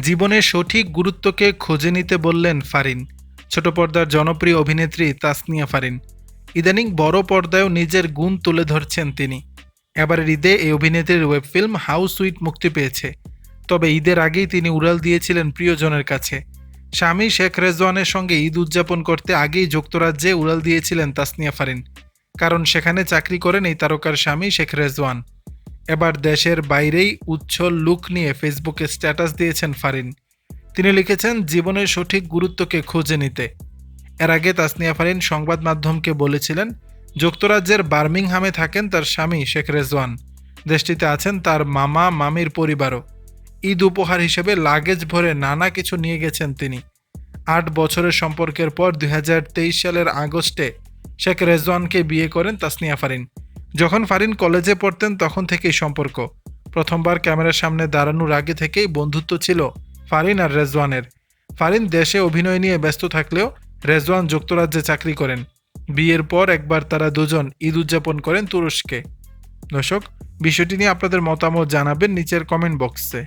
জীবনের সঠিক গুরুত্বকে খুঁজে নিতে বললেন ফারিন। ছোট পর্দার জনপ্রিয় অভিনেত্রী তাসনিয়া ফারিন। ইদানিং বড় পর্দায়ও নিজের গুণ তুলে ধরছেন তিনি। এবারের ঈদে এই অভিনেত্রীর ওয়েব ফিল্ম হাউস সুইট মুক্তি পেয়েছে। তবে ঈদের আগেই তিনি উড়াল দিয়েছিলেন প্রিয়জনের কাছে। স্বামী শেখ রেজওয়ানের সঙ্গে ঈদ উদযাপন করতে আগেই যুক্তরাজ্যে উড়াল দিয়েছিলেন তাসনিয়া ফারিন। কারণ সেখানে চাকরি করেন এই তারকার স্বামী শেখ রেজওয়ান। এবার দেশের বাইরেই উচ্ছল লুক নিয়ে ফেসবুকে স্ট্যাটাস দিয়েছেন ফারিন। তিনি লিখেছেন, জীবনের সঠিক গুরুত্বকে খুঁজে নিতে। এর আগে তাসনিয়া ফারিন সংবাদ মাধ্যমকে বলেছিলেন, যুক্তরাজ্যের বার্মিংহামে থাকেন তার স্বামী শেখ রেজওয়ান। দেশটিতে আছেন তার মামা, মামির পরিবারও। ঈদ উপহার হিসেবে লাগেজ ভরে নানা কিছু নিয়ে গেছেন তিনি। আট বছরের সম্পর্কের পর দু হাজার তেইশ সালের আগস্টে শেখ রেজওয়ানকে বিয়ে করেন তাসনিয়া ফারিন। যখন ফারিন কলেজে পড়তেন তখন থেকেই সম্পর্ক। প্রথমবার ক্যামেরার সামনে দাঁড়ানোর আগে থেকেই বন্ধুত্ব ছিল ফারিন আর রেজওয়ানের। ফারিন দেশে অভিনয় নিয়ে ব্যস্ত থাকলেও রেজওয়ান যুক্তরাজ্যে চাকরি করেন। বিয়ের পর একবার তারা দুজন ঈদ উদযাপন করেন তুরস্কে। দর্শক, বিষয়টি নিয়ে আপনাদের মতামত জানাবেন নিচের কমেন্ট বক্সে